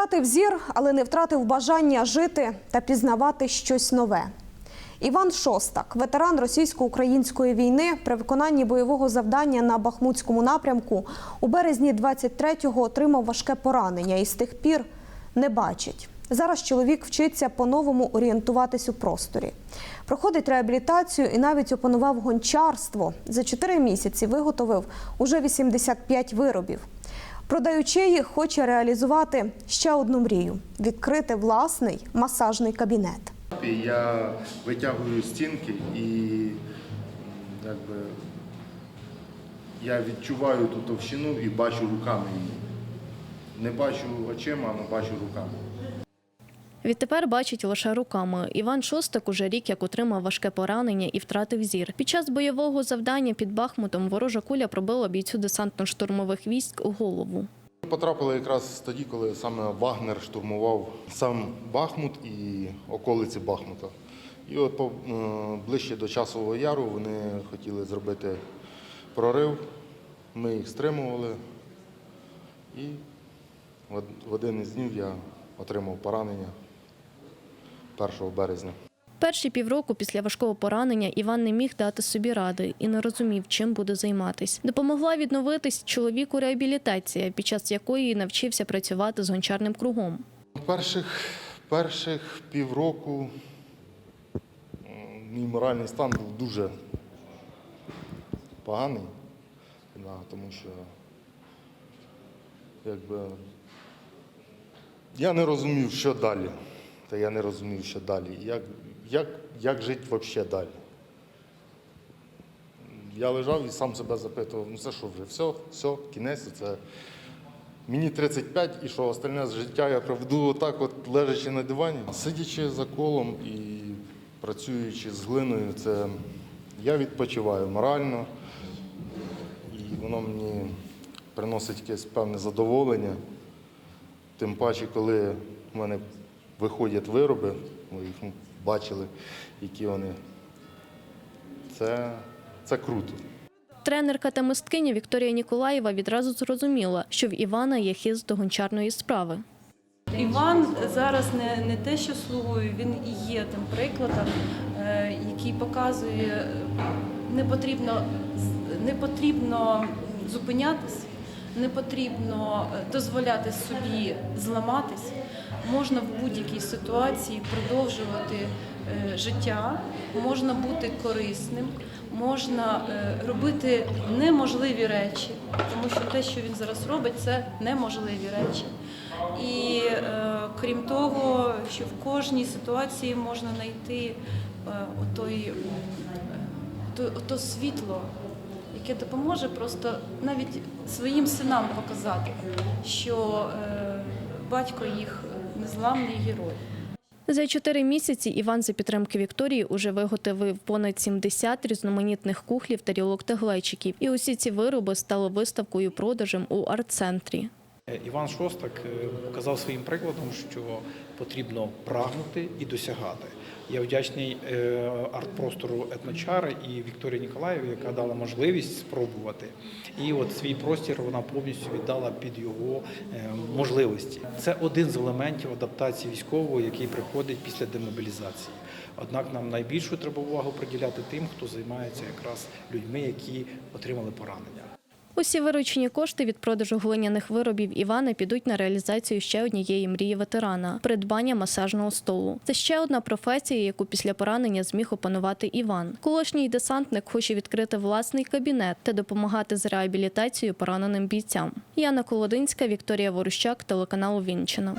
Втратив зір, але не втратив бажання жити та пізнавати щось нове. Іван Шостак, ветеран російсько-української війни, при виконанні бойового завдання на Бахмутському напрямку у березні 23-го отримав важке поранення і з тих пір не бачить. Зараз чоловік вчиться по-новому орієнтуватись у просторі. Проходить реабілітацію і навіть опанував гончарство. За 4 місяці виготовив уже 85 виробів. Продаючи їх, хоче реалізувати ще одну мрію відкрити власний масажний кабінет. Я витягую стінки і якби, я відчуваю ту товщину і бачу руками її. Не бачу очима, але бачу руками. Відтепер бачить лише руками. Іван Шостак уже рік як отримав важке поранення і втратив зір. Під час бойового завдання під Бахмутом ворожа куля пробила бійцю десантно-штурмових військ у голову. Потрапили якраз тоді, коли саме Вагнер штурмував сам Бахмут і околиці Бахмута. І от е, ближче до часового яру вони хотіли зробити прорив. Ми їх стримували. І в один із днів я отримав поранення 1 березня. Перші півроку після важкого поранення Іван не міг дати собі ради і не розумів, чим буде займатись. Допомогла відновитись чоловіку реабілітація, під час якої навчився працювати з гончарним кругом. Перших, перших півроку мій моральний стан був дуже поганий, тому що якби, я не розумів, що далі. Та я не розумів, що далі. Як, як, як жити взагалі далі? Я лежав і сам себе запитував, ну це що вже, все, все, кінець, це Мені 35 і що остальне з життя я проведу отак, от лежачи на дивані. Сидячи за колом і працюючи з глиною, це я відпочиваю морально, і воно мені приносить якесь певне задоволення. Тим паче, коли в мене виходять вироби, ви їх ну, бачили, які вони. Це, це круто. Тренерка та мисткиня Вікторія Ніколаєва відразу зрозуміла, що в Івана є хист до гончарної справи. Іван зараз не, не те, що слугує, він і є тим прикладом, е, який показує, не потрібно, не потрібно зупинятись, не потрібно е, дозволяти собі зламатись. Можна в будь-якій ситуації продовжувати е, життя, можна бути корисним, можна е, робити неможливі речі, тому що те, що він зараз робить, це неможливі речі. І е, крім того, що в кожній ситуації можна знайти отой, то, ото світло, яке допоможе просто навіть своїм синам показати, що батько їх незламний герой. За чотири місяці Іван за підтримки Вікторії уже виготовив понад 70 різноманітних кухлів, тарілок та глечиків. І усі ці вироби стали виставкою продажем у арт-центрі. Е, Іван Шостак е, показав своїм прикладом, що потрібно прагнути і досягати. Я вдячний е, арт-простору етночари і Вікторії Ніколаєві, яка дала можливість спробувати. І от свій простір вона повністю віддала під його можливості. Це один з елементів адаптації військового, який приходить після демобілізації. Однак нам найбільшу треба увагу приділяти тим, хто займається якраз людьми, які отримали поранення. Усі виручені кошти від продажу глиняних виробів Івана підуть на реалізацію ще однієї мрії ветерана придбання масажного столу. Це ще одна професія, яку після поранення зміг опанувати Іван. Колишній десантник хоче відкрити власний кабінет та допомагати з реабілітацією пораненим бійцям. Яна Колодинська, Вікторія Ворущак, телеканал Вінчина.